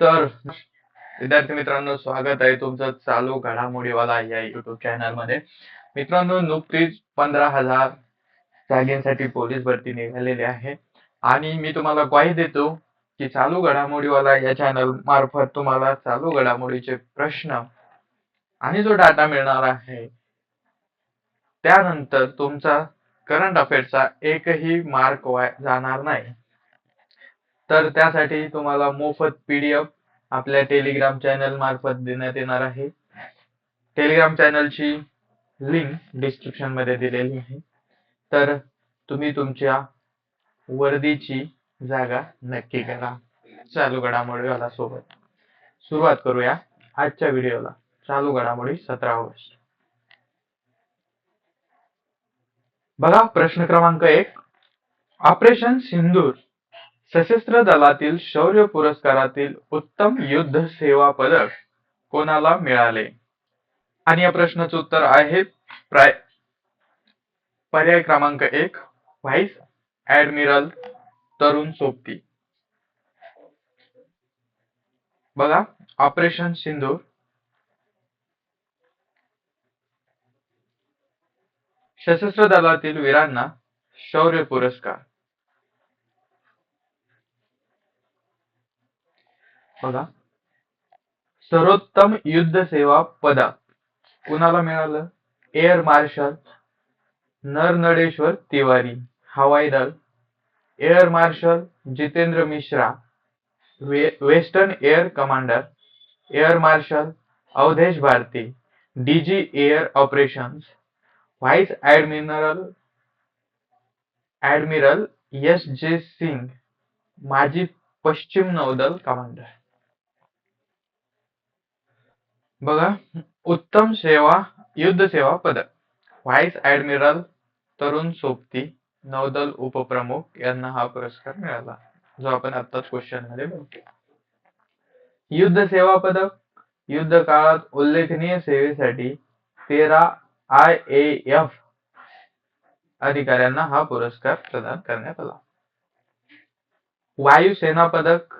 तर विद्यार्थी मित्रांनो स्वागत आहे तुमचं चालू घडामोडीवाला या युट्यूब चॅनलमध्ये. मित्रांनो नुकतीच पंधरा हजार जागेसाठी पोलीस भरती निघालेली आहे. आणि मी तुम्हाला ग्वाही देतो की चालू घडामोडीवाला या चॅनल मार्फत तुम्हाला चालू घडामोडीचे प्रश्न आणि जो डाटा मिळणार आहे त्यानंतर तुमचा करंट अफेअर्सचा एकही मार्क वाय जाणार नाही. तर त्यासाठी तुम्हाला मोफत पीडीएफ आपल्या टेलिग्राम चॅनल मार्फत देण्यात येणार आहे. टेलिग्राम चॅनलची लिंक डिस्क्रिप्शनमध्ये दिलेली आहे. तर तुम्ही तुमच्या वर्दीची जागा नक्की करा. चालू घडामोडीवाला सोबत सुरुवात करूया आजच्या व्हिडिओला. चालू घडामोडी सतरा ऑगस्ट. बघा प्रश्न क्रमांक एक. ऑपरेशन सिंदूर. सशस्त्र दलातील शौर्य पुरस्कारातील उत्तम युद्ध सेवा पदक कोणाला मिळाले? आणि या प्रश्नाचं उत्तर आहे प्राय पर्याय क्रमांक एक व्हाईस ऍडमिरल तरुण सोबती. बघा ऑपरेशन सिंधू सशस्त्र दलातील वीरांना शौर्य पुरस्कार. बघा. सर्वोत्तम युद्ध सेवा पदक कुणाला मिळालं? Air marshal Narnadeshwar Tiwari. हवाई दल. Air marshal Jitendra Mishra. वे, western air commander air marshal Awadhesh Bharti. DG air operations vice admiral admiral S J Singh माजी पश्चिम नौदल कमांडर बघा उत्तम सेवा युद्ध सेवा पदक व्हाईस ऍडमिरल तरुण सोबती नौदल उपप्रमुख यांना हा पुरस्कार मिळाला जो आपण आताच क्वेश्चनमध्ये बघतो युद्ध सेवा पदक युद्ध काळात उल्लेखनीय सेवेसाठी तेरा आय एफ अधिकाऱ्यांना हा पुरस्कार प्रदान करण्यात आला. वायुसेना पदक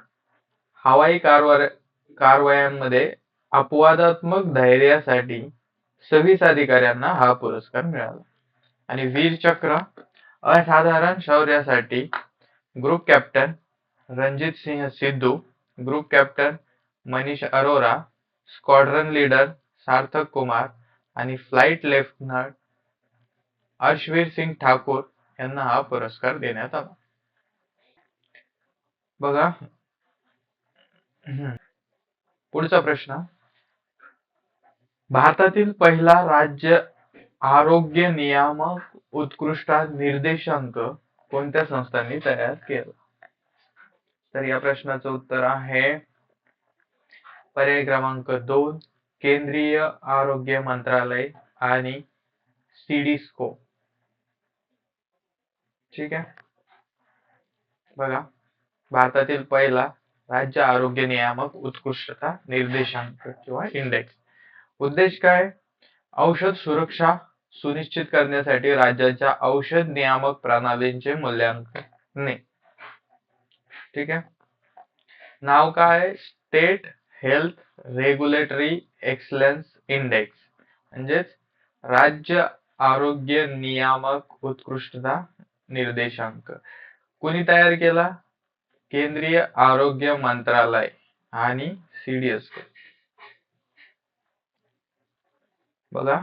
हवाई कारवा कारवायांमध्ये अपवादात्मक धैर्यासाठी सव्वीस अधिकाऱ्यांना हा पुरस्कार मिळाला. आणि वीर चक्र असाधारण शौर्यासाठी group captain Ranjit Singh Sidhu group captain Manish Arora squadron leader Sarthak Kumar आणि फ्लाईट लेफ्टनंट अर्शवीर सिंग ठाकूर यांना हा पुरस्कार देण्यात आला. बघा. पुढचा प्रश्न. भारतातील पहिला राज्य आरोग्य नियामक उत्कृष्ट निर्देशांक कोणत्या संस्थांनी तयार केला? तर या प्रश्नाचं उत्तर आहे पर्याय क्रमांक दोन केंद्रीय आरोग्य मंत्रालय आणि सीडीस्को. ठीक आहे? बघा भारतातील पहिला राज्य आरोग्य नियामक उत्कृष्टता निर्देशांक किंवा इंडेक्स उद्देश काय? औषध सुरक्षा सुनिश्चित करण्यासाठी राज्याच्या औषध नियामक प्रणालींचे मूल्यांकन. ठीक आहे? नाव काय? State health regulatory excellence index म्हणजेच राज्य आरोग्य नियामक उत्कृष्टता निर्देशांक. कोणी तयार केला? केंद्रीय आरोग्य मंत्रालय आणि सीडीएस बघा.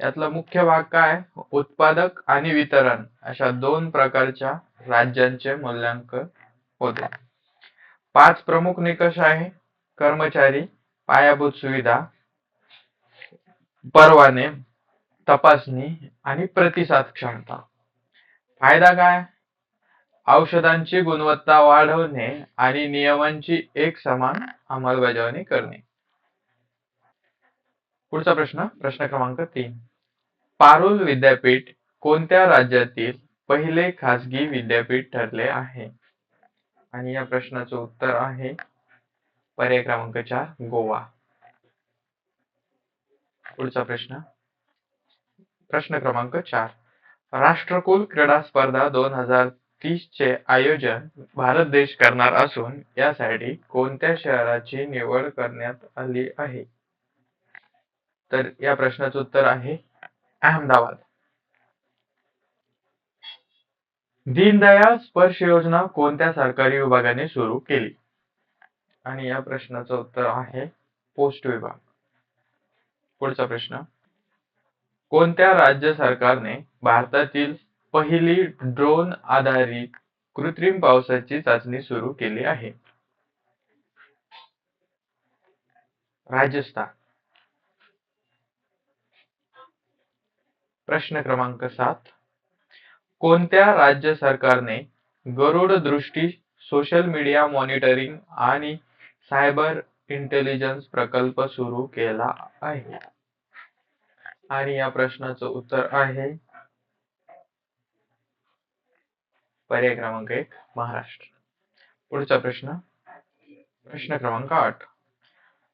यातला मुख्य भाग काय? उत्पादक आणि वितरण अशा दोन प्रकारच्या राज्यांचे मूल्यांकन होते. पाच प्रमुख निकष आहे. कर्मचारी पायाभूत सुविधा परवाने तपासणी आणि प्रतिसाद क्षमता. फायदा काय? औषधांची गुणवत्ता वाढवणे आणि नियमांची एक समान अंमलबजावणी करणे. पुढचा प्रश्न प्रश्न क्रमांक तीन. पारुल विद्यापीठ कोणत्या राज्यातील पहिले खासगी विद्यापीठ ठरले आहे? आणि या प्रश्नाचं उत्तर आहे पर्याय क्रमांक चार गोवा. पुढचा प्रश्न. प्रश्न क्रमांक चार. राष्ट्रकुल क्रीडा स्पर्धा दोन हजार तीस चे आयोजन भारत देश करणार असून यासाठी कोणत्या शहराची निवड करण्यात आली आहे? तर या प्रश्नाचं उत्तर आहे अहमदाबाद. दीनदयाळ स्पर्श योजना कोणत्या सरकारी विभागाने सुरू केली? आणि या प्रश्नाचं उत्तर आहे पोस्ट विभाग. पुढचा प्रश्न. कोणत्या राज्य सरकारने भारतातील पहिली ड्रोन आधारित कृत्रिम पावसाची चाचणी सुरू केली आहे? राजस्थान. प्रश्न क्रमांक सात. कोणत्या राज्य सरकारने Garud Drishti social media monitoring आणि सायबर इंटेलिजन्स प्रकल्प सुरू केला आहे? आणि या प्रश्नाचं उत्तर आहे पर्याय क्रमांक एक महाराष्ट्र. पुढचा प्रश्न. प्रश्न क्रमांक आठ.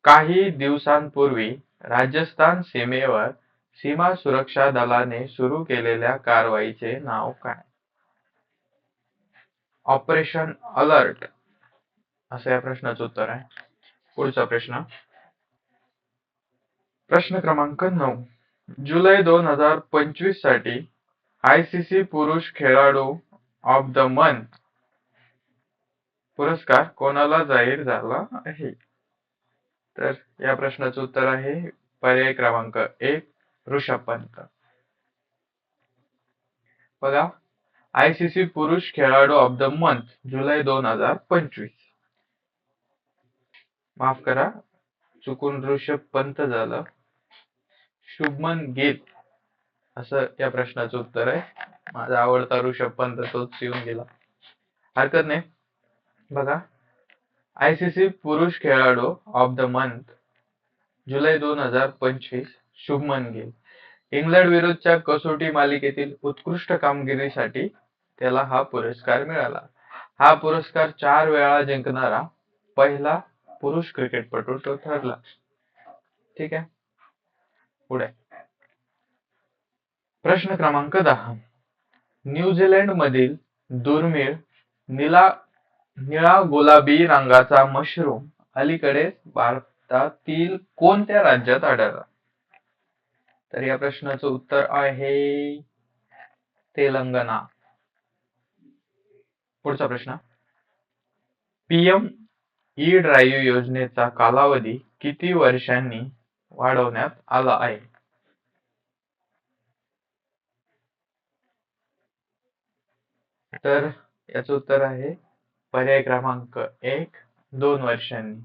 काही दिवसांपूर्वी राजस्थान सीमेवर सीमा सुरक्षा दलाने सुरू केलेल्या कारवाईचे नाव काय? Operation alert. असं या प्रश्नाचं उत्तर आहे. पुढचा प्रश्न. प्रश्न क्रमांक नऊ. जुलै दोन हजार पंचवीससाठी आयसीसी पुरुष खेळाडू ऑफ द मंथ पुरस्कार कोणाला जाहीर झाला आहे? तर या प्रश्नाचं उत्तर आहे पर्याय क्रमांक एक. ऋषभ पंत बघा आयसीसी पुरुष खेळाडू ऑफ द मंथ जुलै दोन हजार पंचवीस. माफ करा चुकून ऋषभ पंत झालं. शुभमन गिल असं या प्रश्नाचं उत्तर आहे. माझा आवडता ऋषभ पंत तोच येऊन गेला. हरकत नाही. बघा आयसीसी पुरुष खेळाडू ऑफ द मंथ जुलै दोन हजार पंचवीस. शुभमन गिल. इंग्लंड विरुद्धच्या कसोटी मालिकेतील उत्कृष्ट कामगिरीसाठी त्याला हा पुरस्कार मिळाला. हा पुरस्कार चार वेळा जिंकणारा पहिला पुरुष क्रिकेटपटू तो ठरला. ठीक आहे? पुढे. प्रश्न क्रमांक दहा. न्यूझीलंड मधील दुर्मिळ निळा निळा गुलाबी रंगाचा मशरूम अलीकडे भारतातील कोणत्या राज्यात आढळला? तर या प्रश्नाचं उत्तर आहे तेलंगणा. पुढचा प्रश्न. पीएम ई ड्राईव्ह योजनेचा कालावधी किती वर्षांनी वाढवण्यात आला आहे? तर याचं उत्तर आहे पर्याय क्रमांक एक दोन वर्षांनी.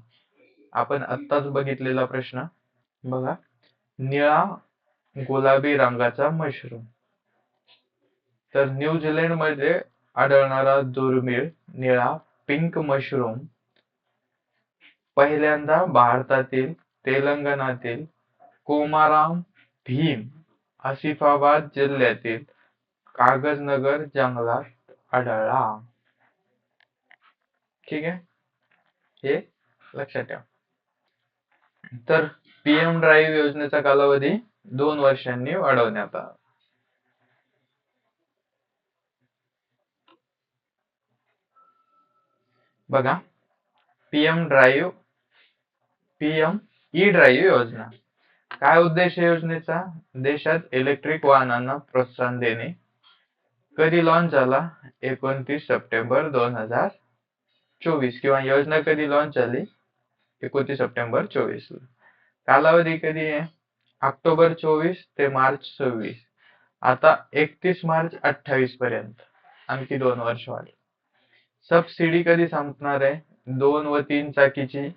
आपण आत्ताच बघितलेला प्रश्न. बघा. निळा गुलाबी रंगाचा मशरूम. तर न्यूझीलंडमध्ये आढळणारा दुर्मिळ निळा पिंक मशरूम पहिल्यांदा भारतातील तेलंगणातील कोमाराम भीम आसिफाबाद जिल्ह्यातील कागजनगर जंगलात आढळला. ठीक आहे? हे लक्षात ठेवा. तर पीएम ड्राईव्ह योजनेचा कालावधी दोन वर्षांनी वाढवण्यात आला. बघा PM drive PM E drive योजना. काय उद्देश योजनेचा? देशात इलेक्ट्रिक वाहनांना प्रोत्साहन देणे. कधी लॉन्च झाला? एकोणतीस सप्टेंबर दोन हजार चोवीस किंवा योजना कधी लॉन्च झाली? एकोणतीस सप्टेंबर चोवीस कालावधी कधी आहे? ऑक्टोबर चोवीस ते मार्च सव्वीस. आता एकतीस मार्च अठ्ठावीस पर्यंत. आणखी दोन वर्ष वाढ सबसिडी कधी संपणार आहे? दोन व तीन चाकीची.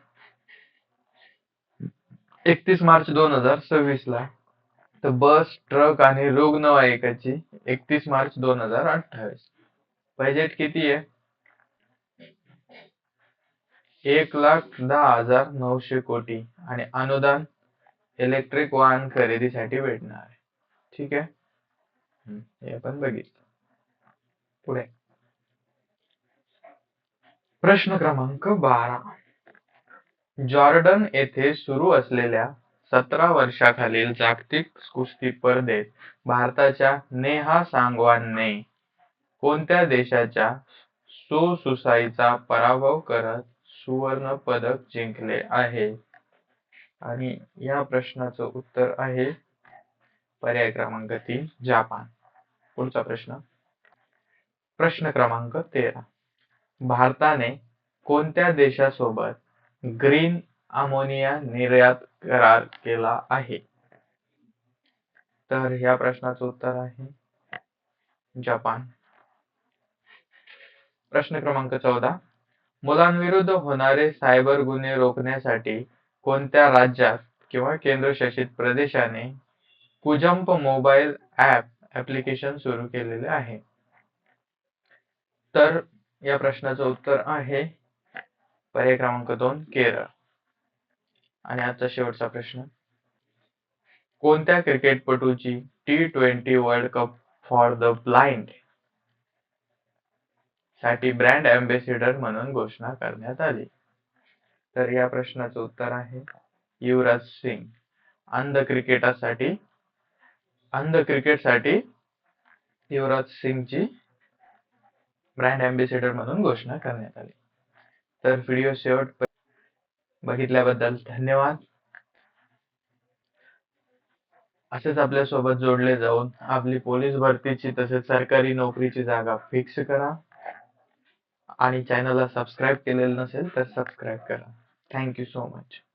एकतीस मार्च दोन हजार सव्वीस ला. तर बस ट्रक आणि रुग्णवाहिकाची एकतीस मार्च दोन हजार अठ्ठावीस. बजेट किती आहे? एक लाख दहा हजार नऊशे कोटी. आणि अनुदान? इलेक्ट्रिक वाहन खरेदीसाठी भेटणार आहे. ठीक आहे? हे आपण बघितलं. पुढे. प्रश्न क्रमांक बारा. जॉर्डन येथे सुरू असलेल्या सतरा वर्षाखालील जागतिक कुस्ती स्पर्धेत भारताच्या नेहा सांगवानने कोणत्या देशाच्या सो सुसाईचा पराभव करत सुवर्ण पदक जिंकले आहे? आणि या प्रश्नाचं उत्तर आहे पर्याय क्रमांक तीन जापान. पुढचा प्रश्न? प्रश्न क्रमांक तेरा. भारताने कोणत्या देशासोबत ग्रीन अमोनिया निर्यात करार केला आहे? तर ह्या प्रश्नाचं उत्तर आहे जपान. प्रश्न क्रमांक चौदा. मुलांविरुद्ध होणारे सायबर गुन्हे रोखण्यासाठी कोणत्या राज्यात किंवा केंद्रशासित प्रदेशाने कुजंप मोबाईल ॲप ॲप्लिकेशन सुरू केलेले आहे? तर या प्रश्नाचं उत्तर आहे पर्याय क्रमांक दोन केरळ. आणि आजचा शेवटचा प्रश्न. कोणत्या क्रिकेटपटूची T twenty world cup for the ब्लाइंडसाठी brand ambassador म्हणून घोषणा करण्यात आली? तर या प्रश्नाचं उत्तर आहे युवराज सिंग. अंध क्रिकेटासाठी अंध क्रिकेटसाठी युवराज सिंगची ब्रँड अँबेसिडर म्हणून घोषणा करण्यात आली. तर व्हिडिओ शेवट बघितल्याबद्दल धन्यवाद. असेच आपल्यासोबत जोडले जाऊन आपली पोलीस भरतीची तसेच सरकारी नोकरीची जागा फिक्स करा. आणि चॅनलला सबस्क्राईब केलेलं नसेल तर सबस्क्राईब करा. Thank you so much.